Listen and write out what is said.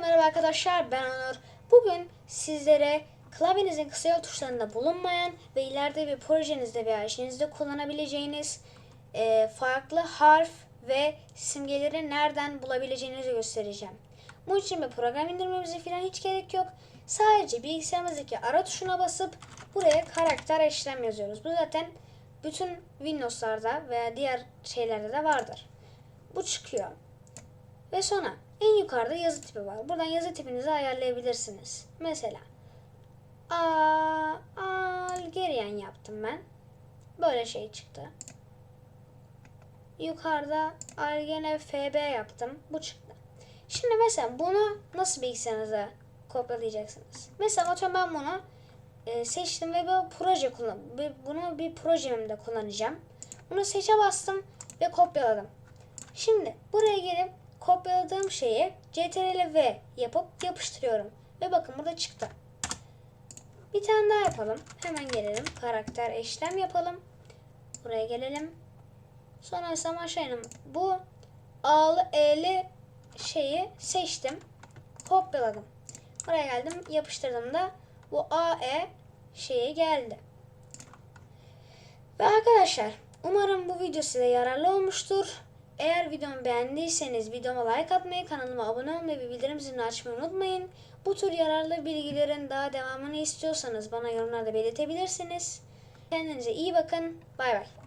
merhaba arkadaşlar ben Onur. Bugün sizlere klavyenizin kısa yol tuşlarında bulunmayan ve ileride bir projenizde veya işinizde kullanabileceğiniz e, farklı harf ve simgeleri nereden bulabileceğinizi göstereceğim. Bu için bir program indirmemize falan hiç gerek yok. Sadece bilgisayarımızdaki ara tuşuna basıp buraya karakter işlem yazıyoruz. Bu zaten bütün Windows'larda veya diğer şeylerde de vardır. Bu çıkıyor. Ve sonra en yukarıda yazı tipi var. Buradan yazı tipinizi ayarlayabilirsiniz. Mesela Algerian yaptım ben. Böyle şey çıktı. Yukarıda Algene FB yaptım. Bu çıktı. Şimdi mesela bunu nasıl bilgisayarınıza kopyalayacaksınız? Mesela atıyorum ben bunu e, seçtim ve bir proje kullan bunu bir projemde kullanacağım. Bunu seçe bastım ve kopyaladım. Şimdi buraya gelip kopyaladığım şeyi CTRL V yapıp yapıştırıyorum. Ve bakın burada çıktı. Bir tane daha yapalım. Hemen gelelim. Karakter eşlem yapalım. Buraya gelelim. Sonra aşağı inelim. Bu A'lı E'li şeyi seçtim. Kopyaladım. Buraya geldim. Yapıştırdım da bu AE şeye geldi. Ve arkadaşlar umarım bu video size yararlı olmuştur. Eğer videomu beğendiyseniz videoma like atmayı, kanalıma abone olmayı ve bildirim zilini açmayı unutmayın. Bu tür yararlı bilgilerin daha devamını istiyorsanız bana yorumlarda belirtebilirsiniz. Kendinize iyi bakın. Bay bay.